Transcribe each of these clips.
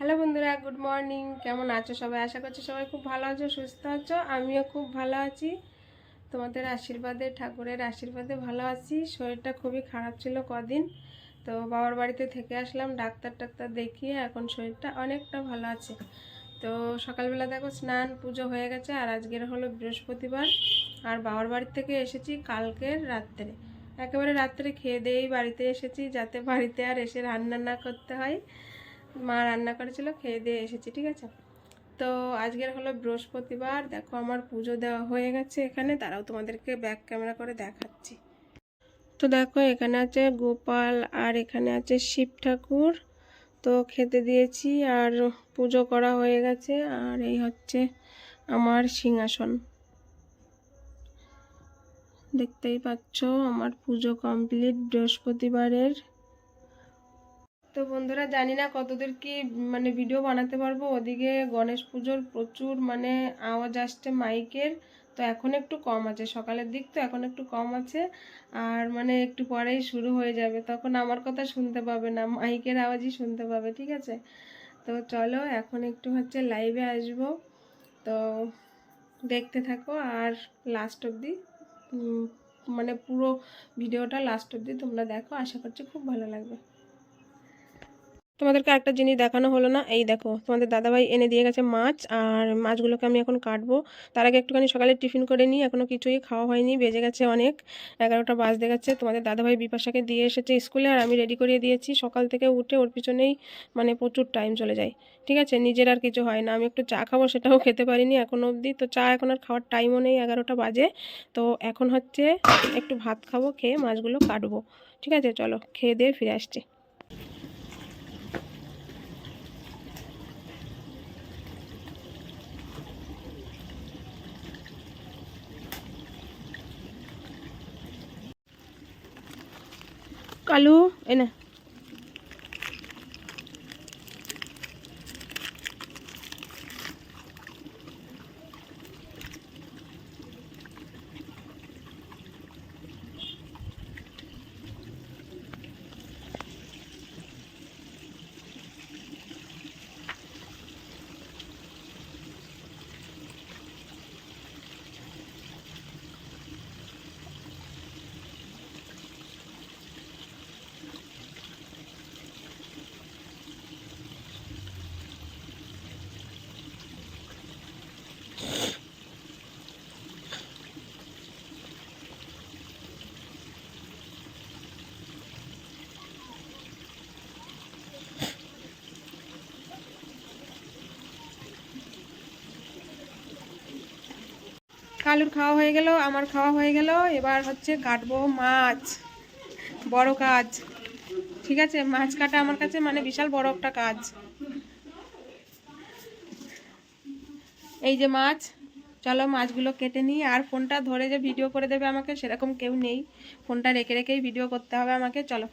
Hello বন্ধুরা, good morning. কেমন আছো সবাই? আশা করছি সবাই খুব ভালো আছো, সুস্থ আছো। আমিও খুব ভালো আছি। তোমাদের আশীর্বাদে, ঠাকুরের আশীর্বাদে ভালো আছি। শরীরটা খুবই খারাপ ছিল কদিন। তো বাবার বাড়িতে থেকে আসলাম, ডাক্তার টাক্তার দেখিয়ে এখন শরীরটা অনেকটা ভালো আছে। তো সকালবেলা দেখো স্নান, পুজো হয়ে গেছে, আর আজকের হলো বৃহস্পতিবার। আর বাবার বাড়ি থেকে এসেছি কালকের রাত্রে। একেবারে রাত্রে খেয়ে দিয়েই বাড়িতে এসেছি, যাতে বাড়িতে আর এসে রান্না না করতে হয়। মা রান্না করেছিল, খেয়ে দিয়ে এসেছি, ঠিক আছে? তো আজকের হলো বৃহস্পতিবার, দেখো আমার পুজো দেওয়া হয়ে গেছে এখানে, তারাও তোমাদেরকে ব্যাক ক্যামেরা করে দেখাচ্ছি। তো দেখো এখানে আছে গোপাল আর এখানে আছে শিব ঠাকুর, তো খেতে দিয়েছি আর পুজো করা হয়ে গেছে, আর এই হচ্ছে আমার সিংহাসন। দেখতেই পাচ্ছ আমার পুজো কমপ্লিট বৃহস্পতিবারের। তো বন্ধুরা জানি না কতদূর কি মানে ভিডিও বানাতে পারব। ওদিকে গণেশ পুজোর প্রচুর মানে আওয়াজ আসছে মাইকের। তো এখন একটু কম আছে, সকালের দিক তো এখন একটু কম আছে। আর মানে একটু পরেই শুরু হয়ে যাবে, তখন আমার কথা শুনতে পাবে না, মাইকের আওয়াজই শুনতে পাবে, ঠিক আছে? তো চলো, এখন একটু হচ্ছে লাইভে আসব। তো দেখতে থাকো, আর লাস্ট অবধি মানে পুরো ভিডিওটা লাস্ট অবধি তোমরা দেখো, আশা করছি খুব ভালো লাগবে। তোমাদেরকে একটা জিনিস দেখানো হলো না? এই দেখো, তোমাদের দাদাভাই এনে দিয়ে গেছে মাছ, আর মাছগুলোকে আমি এখন কাটবো। তার আগে একটুখানি সকালে টিফিন করে নিই এখনও কিছুই খাওয়া হয়নি, বেজে গেছে অনেক, এগারোটা বাজতে গেছে। তোমাদের দাদাভাই বিপাশাকে দিয়ে এসেছে স্কুলে, আর আমি রেডি করিয়ে দিয়েছি। সকাল থেকে উঠে ওর পিছনেই মানে প্রচুর টাইম চলে যায়, ঠিক আছে? নিজের আর কিছু হয় না, আমি একটু চা খাব সেটাও খেতে পারিনি এখনও অবধি। তো চা এখন আর খাওয়ার টাইমও নেই, এগারোটা বাজে। তো এখন হচ্ছে একটু ভাত খাব, খেয়ে মাছগুলো কাটবো, ঠিক আছে? চলো, খেয়ে দিয়ে ফিরে আসছি। কালু এনে। কালুর খাওয়া হয়ে গেল, আমার খাওয়া হয়ে গেল। এবার হচ্ছে কাটবো মাছ, বড় কাজ। ঠিক আছে? মাছ কাটা আমার কাছে মানে বিশাল বড় একটা কাজ। এই যে মাছ, চলো মাছগুলো কেটে নিই। আর ফোনটা ধরে যে ভিডিও করে দেবে আমাকে, সেরকম কেউ নেই। ফোনটা রেখে রেখেই ভিডিও করতে হবে আমাকে, চলো।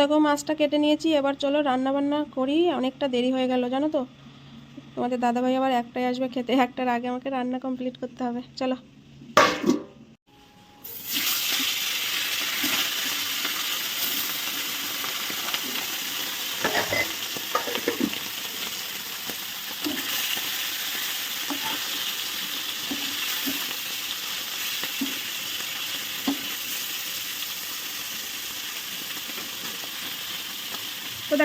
দেখো মাছটা কেটে নিয়েছি, এবার চলো রান্না বান্না করি, অনেকটা দেরি হয়ে গেল, জানো তো? তোমাদের দাদাভাই আবার একটাই আসবে খেতে, একটার আগে আমাকে রান্না কমপ্লিট করতে হবে, চলো।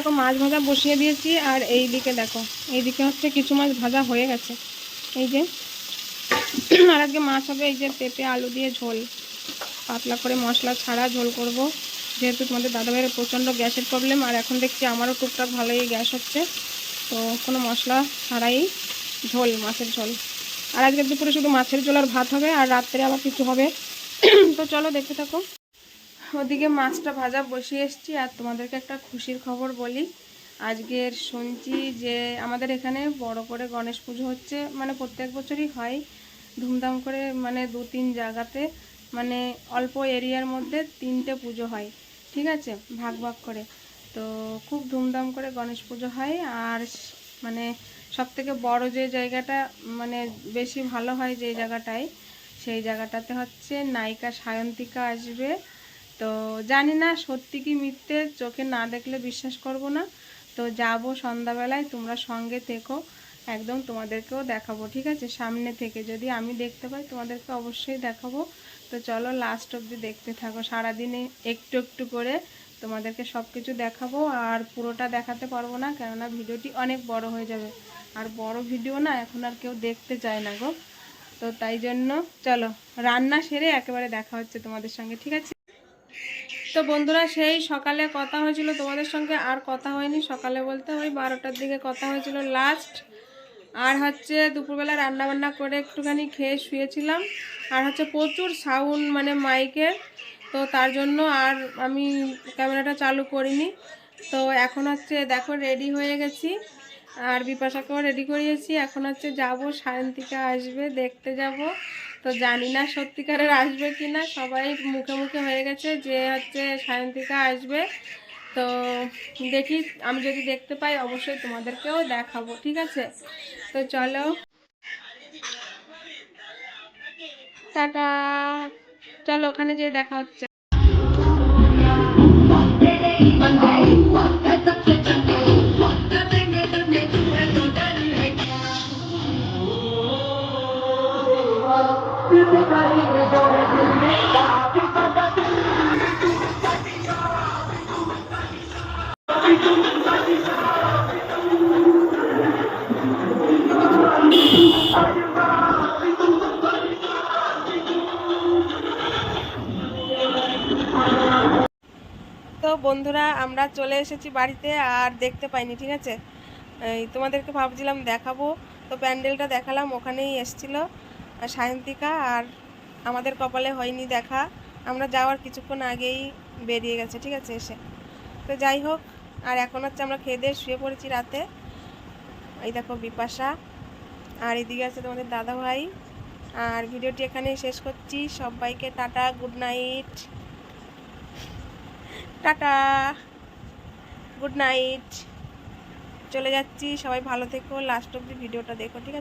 দেখো, মাছ ভাজা বসিয়ে দিয়েছি আর এই দিকে দেখো এই দিকে হচ্ছে কিছু মাছ ভাজা হয়ে গেছে। এই যে, আর আজকে মাছ হবে এই যে পেঁপে, আলু দিয়ে ঝোল। পাতলা করে মশলা ছাড়া ঝোল করব। যেহেতু তোমাদের দাদাভাইয়ের প্রচণ্ড গ্যাসের প্রবলেম আর এখন দেখছি আমারও টুকটাক ভালোই গ্যাস হচ্ছে। তো কোনো মশলা ছাড়াই ঝোল, মাছের ঝোল। আর আজকে দুপুরে শুধু মাছের ঝোল আর ভাত হবে, আর রাত্রে আবার কিছু হবে। তো চলো দেখতে থাকো। ওদিকে মাছটা ভাজা বসিয়ে এসেছি, আর তোমাদেরকে একটা খুশির খবর বলি। আজকের শুনছি যে আমাদের এখানে বড় করে গণেশ পুজো হচ্ছে মানে প্রত্যেক বছরই হয়। ধুমধাম করে মানে দু তিন জায়গাতে মানে অল্প এরিয়ার মধ্যে তিনটে পুজো হয়, ঠিক আছে? ভাগ ভাগ করে। তো খুব ধুমধাম করে গণেশ পুজো হয়, আর মানে সব থেকে বড় যে জায়গাটা মানে বেশি ভালো হয় যে জায়গাটায়, সেই জায়গাটাতে হচ্ছে নায়িকা সায়ন্তিকা আসবে। তো জানি না সত্যি কি মিথ্যে, চোখে না দেখলে বিশ্বাস করব না। তো যাব সন্ধ্যাবেলায়, তোমরা সঙ্গে থেকো, একদম তোমাদেরকেও দেখাবো, ঠিক আছে? সামনে থেকে যদি আমি দেখতে পাই, তোমাদেরকে অবশ্যই দেখাবো। তো চলো লাস্ট অবধি দেখতে থাকো, সারাদিনে একটু একটু করে তোমাদেরকে সব কিছু দেখাবো, আর পুরোটা দেখাতে পারব না, কেননা ভিডিওটি অনেক বড় হয়ে যাবে। আর বড় ভিডিও না, এখন আর কেউ দেখতে চায় না গো। তো তাই জন্য, চলো, রান্না সেরে একেবারে দেখা হচ্ছে তোমাদের সঙ্গে, ঠিক আছে? তো বন্ধুরা, সেই সকালে কথা হয়েছিল তোমাদের সঙ্গে, আর কথা হয়নি। সকালে বলতে ওই বারোটার দিকে কথা হয়েছিল লাস্ট আর হচ্ছে দুপুরবেলা রান্না বান্না করে একটুখানি খেয়ে শুয়েছিলাম। আর হচ্ছে প্রচুর সাউন্ড মানে মাইকের তো তার জন্য আর আমি ক্যামেরাটা চালু করিনি। তো এখন হচ্ছে দেখো রেডি হয়ে গেছি। আর বিপাশাকেও রেডি করিয়েছি। এখন হচ্ছে যাব, সায়ন্তিকা আসবে, দেখতে যাব। তো জানি না সত্যিকারের আসবে কি না সবাই মুখে মুখে হয়ে গেছে যে হচ্ছে সায়ন্তিকা আসবে তো দেখি আমি যদি দেখতে পাই অবশ্যই তোমাদেরকেও দেখাবো ঠিক আছে তো চলো টাটা চলো ওখানে যেয়ে দেখা হচ্ছে বন্ধুরা, আমরা চলে এসেছি বাড়িতে আর দেখতে পাইনি, ঠিক আছে? তোমাদেরকে ভাবছিলাম দেখাবো। তো প্যান্ডেলটা দেখালাম, ওখানেই এসছিল। সায়ন্তিকা আর আমাদের কপালে হয়নি দেখা। আমরা যাওয়ার কিছুক্ষণ আগেই বেরিয়ে গেছে, ঠিক আছে, এসে। তো যাই হোক, আর এখন হচ্ছে আমরা খেয়ে শুয়ে পড়েছি রাতে। এই দেখো বিপাশা, আর এদিকে আছে তোমাদের দাদা ভাই আর ভিডিওটি এখানেই শেষ করছি। সবাইকে tata, good night. Tata, good night. চলে যাচ্ছি, সবাই ভালো থেকো, লাস্ট অব্দি ভিডিওটা দেখো, ঠিক আছে?